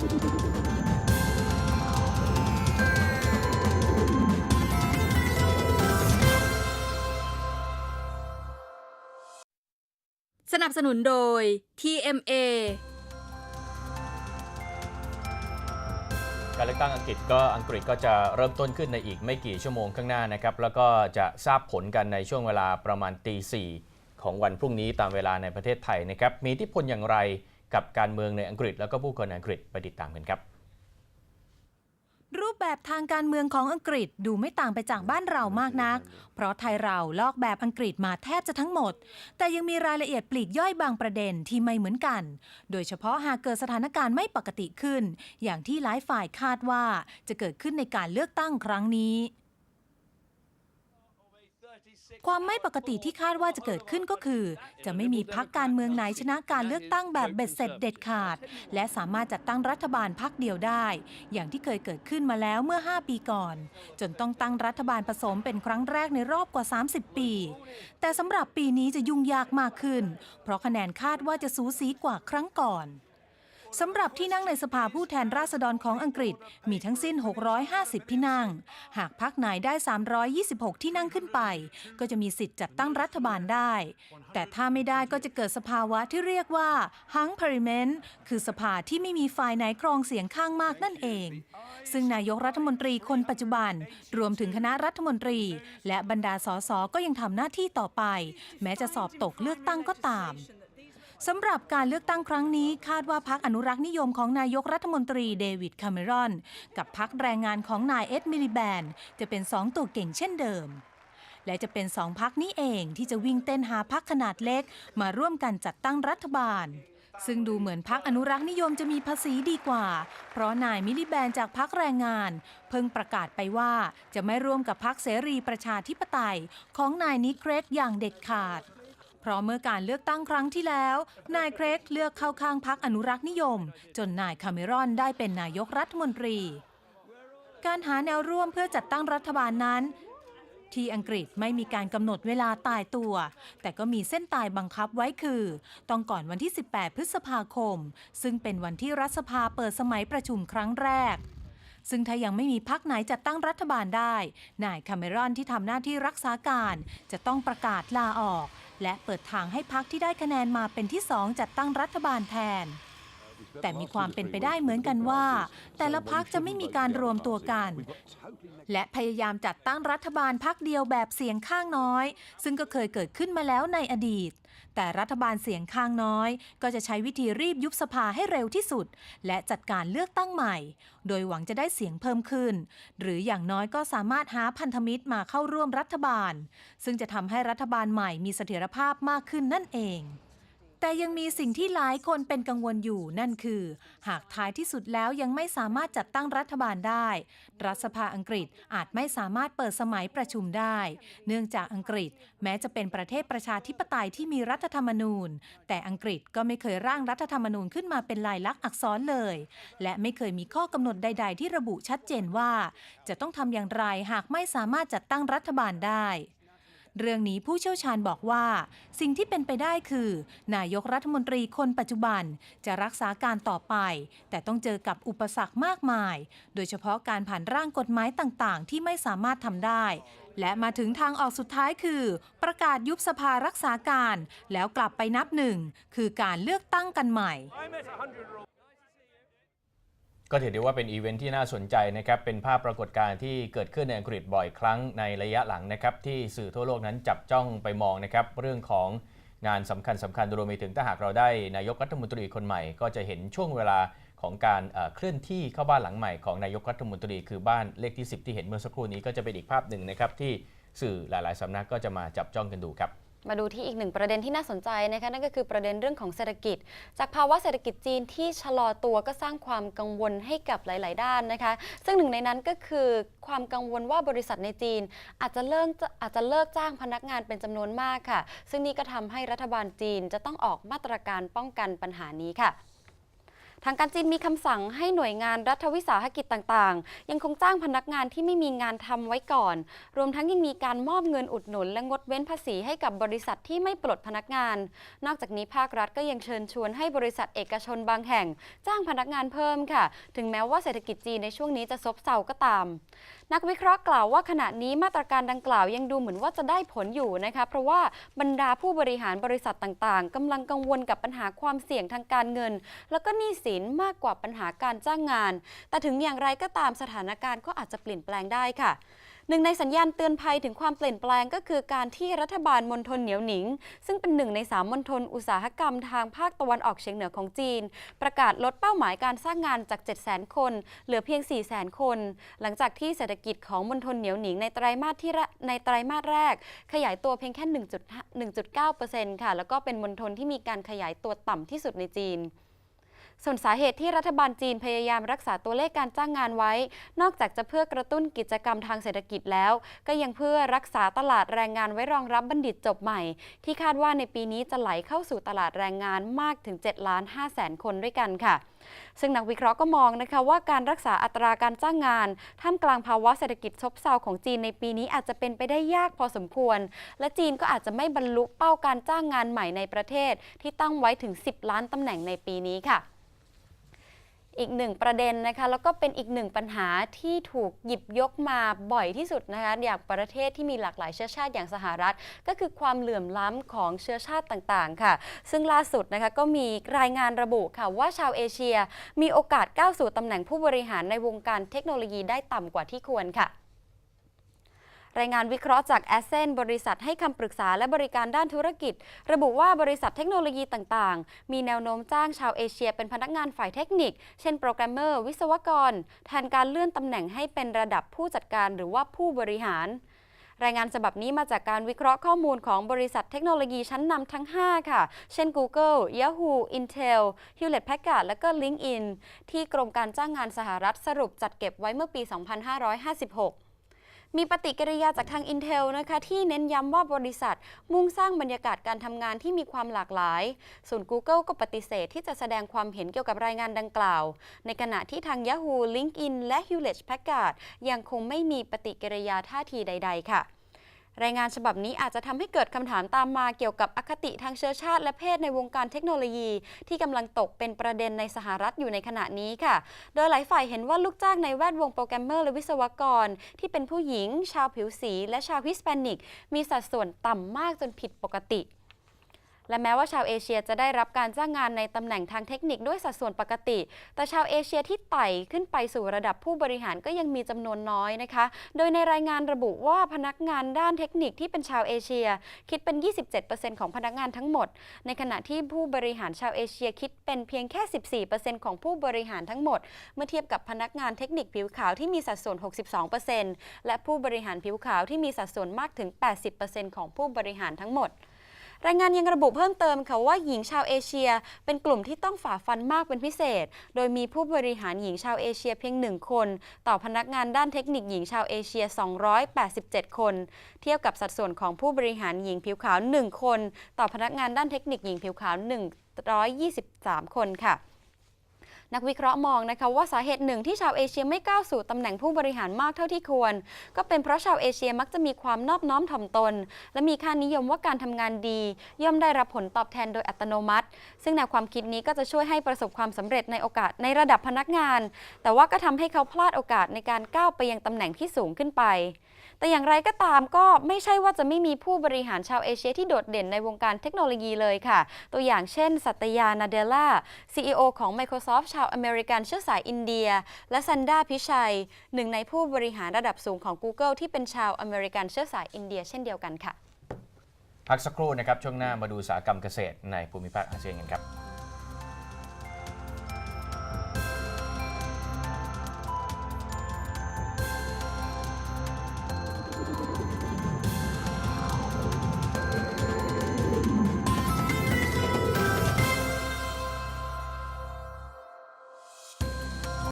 สนับสนุนโดย TMA การเลือกตั้งอังกฤษก็อังกฤษก็จะเริ่มต้นขึ้นในอีกไม่กี่ชั่วโมงข้างหน้านะครับ แล้วก็จะทราบผลกันในช่วงเวลาประมาณตีสี่ของวันพรุ่งนี้ตามเวลาในประเทศไทยนะครับ มีทธิพลอย่างไร กับการเมืองในอังกฤษ แล้วก็ผู้คนในอังกฤษไปติดตามกันครับรูปแบบทางการเมืองของอังกฤษดูไม่ต่างไปจากบ้านเรามากนัก เพราะไทยเราลอกแบบอังกฤษมาแทบจะทั้งหมด แต่ยังมีรายละเอียดปลีกย่อยบางประเด็นที่ไม่เหมือนกัน โดยเฉพาะหากเกิดสถานการณ์ไม่ปกติขึ้น อย่างที่หลายฝ่ายคาดว่าจะเกิดขึ้นในการเลือกตั้งครั้งนี้ ความไม่ปกติที่คาดว่าจะเกิดขึ้นก็คือ จะไม่มีพักการเมืองไหนชนะการเลือกตั้งแบบเบ็ดเสร็จเด็ดขาด และสามารถจัดตั้งรัฐบาลพักเดียวได้ อย่างที่เคยเกิดขึ้นมาแล้วเมื่อ 5 ปีก่อน จนต้องตั้งรัฐบาลผสมเป็นครั้งแรกในรอบกว่า 30 ปี แต่สำหรับปีนี้จะยุ่งยากมากขึ้น เพราะคะแนนคาดว่าจะสูสีกว่าครั้งก่อน สำหรับที่นั่งในสภาผู้แทนราษฎรของอังกฤษมีทั้งสิ้น 650 ที่นั่ง หากพักไหนได้ 326 ที่นั่งขึ้นไป ก็จะมีสิทธิ์จัดตั้งรัฐบาลได้ แต่ถ้าไม่ได้ก็จะเกิดสภาวะที่เรียกว่า hung parliament คือสภาที่ไม่มีฝ่ายไหนครองเสียงข้างมากนั่นเอง ซึ่งนายกรัฐมนตรีคนปัจจุบัน รวมถึงคณะรัฐมนตรี และบรรดาสสก็ยังทำหน้าที่ต่อไป แม้จะสอบตกเลือกตั้งก็ตาม สำหรับการเลือกตั้งครั้งนี้คาดว่าพักอนุรักษ์นิยมของนายกรัฐมนตรีเดวิดคาเมรอน กับพักแรงงานของนายเอ็ดมิลิแบน จะเป็นสองตัวเก่งเช่นเดิม และจะเป็นสองพักนี้เองที่จะวิ่งเต้นหาพักขนาดเล็ก มาร่วมกันจัดตั้งรัฐบาล ซึ่งดูเหมือนพักอนุรักษ์นิยมจะมีภาษีดีกว่า เพราะนายมิลิแบนจากพักแรงงาน เพิ่งประกาศไปว่าจะไม่ร่วมกับพักเสรีประชาธิปไตยของนายนิเครกอย่างเด็ดขาด เพราะเมื่อการเลือกตั้งครั้งที่แล้ว นายเครกเลือกเข้าข้างพักอนุรักษ์นิยม จนนายคาเมรอนได้เป็นนายกรัฐมนตรี การหาแนวร่วมเพื่อจัดตั้งรัฐบาลนั้น ที่อังกฤษไม่มีการกำหนดเวลาตายตัว แต่ก็มีเส้นตายบังคับไว้คือ ต้องก่อนวันที่ 18 พฤษภาคม ซึ่งเป็นวันที่รัฐสภาเปิดสมัยประชุมครั้งแรกซึ่งถ้ายังไม่มีพักไหนจัดตั้งรัฐบาลได้ นายคาเมรอนที่ทำหน้าที่รักษาการ จะต้องประกาศลาออก และเปิดทางให้พักที่ได้คะแนนมาเป็นที่สองจัดตั้งรัฐบาลแทน แต่มีความเป็นไปได้เหมือนกันว่า แต่ละพักจะไม่มีการรวมตัวกัน และพยายามจัดตั้งรัฐบาลพักเดียวแบบเสียงข้างน้อย ซึ่งก็เคยเกิดขึ้นมาแล้วในอดีต แต่รัฐบาลเสียงข้างน้อย ก็จะใช้วิธีรีบยุบสภาให้เร็วที่สุด และจัดการเลือกตั้งใหม่ โดยหวังจะได้เสียงเพิ่มขึ้น หรืออย่างน้อยก็สามารถหาพันธมิตรมาเข้าร่วมรัฐบาล ซึ่งจะทำให้รัฐบาลใหม่มีเสถียรภาพมากขึ้นนั่นเอง แต่ยังมีสิ่งที่หลายคนเป็นกังวลอยู่นั่นคือ หากท้ายที่สุดแล้วยังไม่สามารถจัดตั้งรัฐบาลได้ รัฐสภาอังกฤษอาจไม่สามารถเปิดสมัยประชุมได้ เนื่องจากอังกฤษแม้จะเป็นประเทศประชาธิปไตยที่มีรัฐธรรมนูญ แต่อังกฤษก็ไม่เคยร่างรัฐธรรมนูญขึ้นมาเป็นลายลักษณ์อักษรเลย และไม่เคยมีข้อกำหนดใด ๆ ที่ระบุชัดเจนว่า จะต้องทำอย่างไรหากไม่สามารถจัดตั้งรัฐบาลได้ เรื่องนี้ผู้เชี่ยวชาญบอกว่า สิ่งที่เป็นไปได้คือ นายกรัฐมนตรีคนปัจจุบันจะรักษาการต่อไป แต่ต้องเจอกับอุปสรรคมากมาย โดยเฉพาะการผ่านร่างกฎหมายต่างๆ ที่ไม่สามารถทำได้ และมาถึงทางออกสุดท้ายคือ ประกาศยุบสภารักษาการ แล้วกลับไปนับหนึ่งคือการเลือกตั้งกันใหม่ ก็ถือได้ว่าเป็นอีเวนท์ที่น่าสนใจนะครับ เป็นภาพปรากฏการณ์ที่เกิดขึ้นในอังกฤษบ่อยครั้งในระยะหลังนะครับ ที่สื่อทั่วโลกนั้นจับจ้องไปมองนะครับ เรื่องของงานสำคัญสำคัญรวมไปถึงถ้าหากเราได้นายกรัฐมนตรีคนใหม่ ก็จะเห็นช่วงเวลาของการเอ่อเคลื่อนที่เข้าบ้านหลังใหม่ของนายกรัฐมนตรีคือบ้านเลขที่ 10 ที่เห็นเมื่อสักครู่นี้ก็จะเป็นอีกภาพหนึ่งนะครับที่สื่อหลาย ๆสำนักก็จะมาจับจ้องกันดูครับ มาดูที่อีกหนึ่งประเด็นที่น่าสนใจนะคะนั่นก็คือประเด็นเรื่องของเศรษฐกิจ จากภาวะเศรษฐกิจจีนที่ชะลอตัวก็สร้างความกังวลให้กับหลาย ๆ ด้านนะคะ ซึ่งหนึ่งในนั้นก็คือความกังวลว่าบริษัทในจีน อาจจะเลิกอาจจะเลิกจ้างพนักงานเป็นจำนวนมากค่ะ ซึ่งนี่ก็ทำให้รัฐบาลจีนจะต้องออกมาตรการป้องกันปัญหานี้ค่ะ ทางการจีนมีคำสั่งให้หน่วยงานรัฐวิสาหกิจต่างๆ ยังคงจ้างพนักงานที่ไม่มีงานทำไว้ก่อน รวมทั้งยังมีการมอบเงินอุดหนุน และงดเว้นภาษีให้กับบริษัทที่ไม่ปลดพนักงาน นอกจากนี้ภาครัฐก็ยังเชิญชวนให้บริษัทเอกชนบางแห่ง จ้างพนักงานเพิ่มค่ะ ถึงแม้ว่าเศรษฐกิจจีนในช่วงนี้จะซบเซาก็ตาม นักวิเคราะห์กล่าวว่าขณะนี้มาตรการดังกล่าวยังดูเหมือนว่าจะได้ผลอยู่นะคะเพราะว่าบรรดาผู้บริหารบริษัทต่างๆกำลังกังวลกับปัญหาความเสี่ยงทางการเงิน แล้วก็หนี้สินมากกว่าปัญหาการจ้างงาน แต่ถึงอย่างไรก็ตามสถานการณ์ก็อาจจะเปลี่ยนแปลงได้ค่ะหนึ่งในสัญญาณเตือนภัยถึงความเปลี่ยนแปลงก็คือการที่รัฐบาลมณฑลเหนียวหนิง ซึ่งเป็นหนึ่งในสามมณฑลอุตสาหกรรมทางภาคตะวันออกเฉียงเหนือของจีน ประกาศลดเป้าหมายการสร้างงานจาก 700,000 คน เหลือเพียง 400,000 คน หลังจากที่เศรษฐกิจของมณฑลเหนียวหนิงในไตรมาสที่ในไตรมาสแรก ขยายตัวเพียงแค่ 1.9%ค่ะแล้วก็เป็นมณฑลที่มีการขยายตัวต่ำที่สุดในจีน ส่วนสาเหตุที่รัฐบาลจีนพยายามรักษาตัวเลขการจ้างงานไว้ นอกจากจะเพื่อกระตุ้นกิจกรรมทางเศรษฐกิจแล้ว ก็ยังเพื่อรักษาตลาดแรงงานไว้รองรับบัณฑิตจบใหม่ ที่คาดว่าในปีนี้จะไหลเข้าสู่ตลาดแรงงานมากถึง7ล้าน5แสนคนด้วยกันค่ะ ซึ่งนักวิเคราะห์ก็มองนะคะว่าการรักษาอัตราการจ้างงาน ท่ามกลางภาวะเศรษฐกิจซบเซาของจีนในปีนี้อาจจะเป็นไปได้ยากพอสมควร และจีนก็อาจจะไม่บรรลุเป้าการจ้างงานใหม่ในประเทศ ที่ตั้งไว้ถึง 10 ล้านตำแหน่งในปีนี้ค่ะ อีกหนึ่งประเด็นนะคะ แล้วก็เป็นอีกหนึ่งปัญหาที่ถูกหยิบยกมาบ่อยที่สุดนะคะอย่างประเทศที่มีหลากหลายเชื้อชาติอย่างสหรัฐ ก็คือความเหลื่อมล้ำของเชื้อชาติต่างๆ ค่ะ ซึ่งล่าสุดนะคะก็มีรายงานระบุค่ะว่าชาวเอเชีย มีโอกาสก้าวสู่ตำแหน่งผู้บริหารในวงการเทคโนโลยีได้ต่ำกว่าที่ควรค่ะ รายงานวิเคราะห์จาก a s c e n บริษัทให้คำปรึกษาและบริการด้านธุรกิจ ระบุว่าบริษัทเทคโนโลยีต่างๆ มีแนวโน้มจ้างชาวเอเชียเป็นพนักงานฝ่ายเทคนิค เช่นโปรแกรมเมอร์ วิศวกร แทนการเลื่อนตำแหน่งให้เป็นระดับผู้จัดการหรือว่าผู้บริหารรายงานฉบับนี้มาจากการวิเคราะห์ข้อมูลของบริษัทเทคโนโลยีชั้นนำทั้ง 5 ค่ะ เช่น Google Yahoo Intel Hewlett Packard และก็ LinkedIn ที่กรมการจ้างงานสหรัฐสรุปจัดเก็บไว้เมื่อปี 2556 มีปฏิกิริยาจากทาง Intel นะคะที่เน้นย้ำว่าบริษัท มุ่งสร้างบรรยากาศการทำงานที่มีความหลากหลาย ส่วน Google ก็ปฏิเสธที่จะแสดงความเห็นเกี่ยวกับรายงานดังกล่าว ในขณะที่ทาง Yahoo LinkedIn และ Hewlett Packard ยังคงไม่มีปฏิกิริยาท่าทีใด ๆ ค่ะ รายงานฉบับนี้อาจจะทำให้เกิดคำถามตามมาเกี่ยวกับอคติทางเชื้อชาติและเพศในวงการเทคโนโลยี ที่กำลังตกเป็นประเด็นในสหรัฐอยู่ในขณะนี้ค่ะ โดยหลายฝ่ายเห็นว่าลูกจ้างในแวดวงโปรแกรมเมอร์และวิศวกร ที่เป็นผู้หญิง ชาวผิวสี และชาวฮิสแปนิก มีสัดส่วนต่ำมากจนผิดปกติ และแม้ว่าชาวเอเชียจะได้รับการจ้างงานในตำแหน่งทางเทคนิคด้วยสัดส่วนปกติ แต่ชาวเอเชียที่ไต่ขึ้นไปสู่ระดับผู้บริหารก็ยังมีจำนวนน้อยนะคะ โดยในรายงานระบุว่าพนักงานด้านเทคนิคที่เป็นชาวเอเชีย คิดเป็น 27%ของพนักงานทั้งหมด ในขณะที่ผู้บริหารชาวเอเชียคิดเป็นเพียงแค่ 14%ของผู้บริหารทั้งหมด เมื่อเทียบกับพนักงานเทคนิคผิวขาวที่มีสัดส่วน 62%และผู้บริหารผิวขาวที่มีสัดส่วนมากถึง 80%ของผู้บริหารทั้งหมด รายงานยังระบุเพิ่มเติมค่ะว่าหญิงชาวเอเชีย เป็นกลุ่มที่ต้องฝ่าฟันมากเป็นพิเศษ โดยมีผู้บริหารหญิงชาวเอเชียเพียงหนึ่งคน ต่อพนักงานด้านเทคนิคหญิงชาวเอเชีย 287 คน เทียบกับสัดส่วนของผู้บริหารหญิงผิวขาว 1 คน ต่อพนักงานด้านเทคนิคหญิงผิวขาว 123 คนค่ะ นักวิเคราะห์มองนะคะว่าสาเหตุหนึ่งที่ชาวเอเชียไม่ก้าวสู่ตำแหน่งผู้บริหารมากเท่าที่ควร ก็เป็นเพราะชาวเอเชียมักจะมีความนอบน้อมถ่อมตน และมีค่านิยมว่าการทำงานดี ย่อมได้รับผลตอบแทนโดยอัตโนมัติ ซึ่งแนวความคิดนี้ก็จะช่วยให้ประสบความสำเร็จในโอกาสในระดับพนักงาน แต่ว่าก็ทำให้เขาพลาดโอกาสในการก้าวไปยังตำแหน่งที่สูงขึ้นไป แต่อย่างไรก็ตามก็ไม่ใช่ว่าจะไม่มีผู้บริหารชาวเอเชียที่โดดเด่นในวงการเทคโนโลยีเลยค่ะ ตัวอย่างเช่น สัตยา นาเดล่า CEO ของ Microsoft ชาวอเมริกันเชื้อสายอินเดีย และซันดาพิชัย หนึ่งในผู้บริหารระดับสูงของ Google ที่เป็นชาวอเมริกันเชื้อสายอินเดีย เช่นเดียวกันค่ะ พักสักครู่นะครับ ช่วงหน้ามาดูอุตสาหกรรมเกษตรในภูมิภาคอาเซียนกันครับ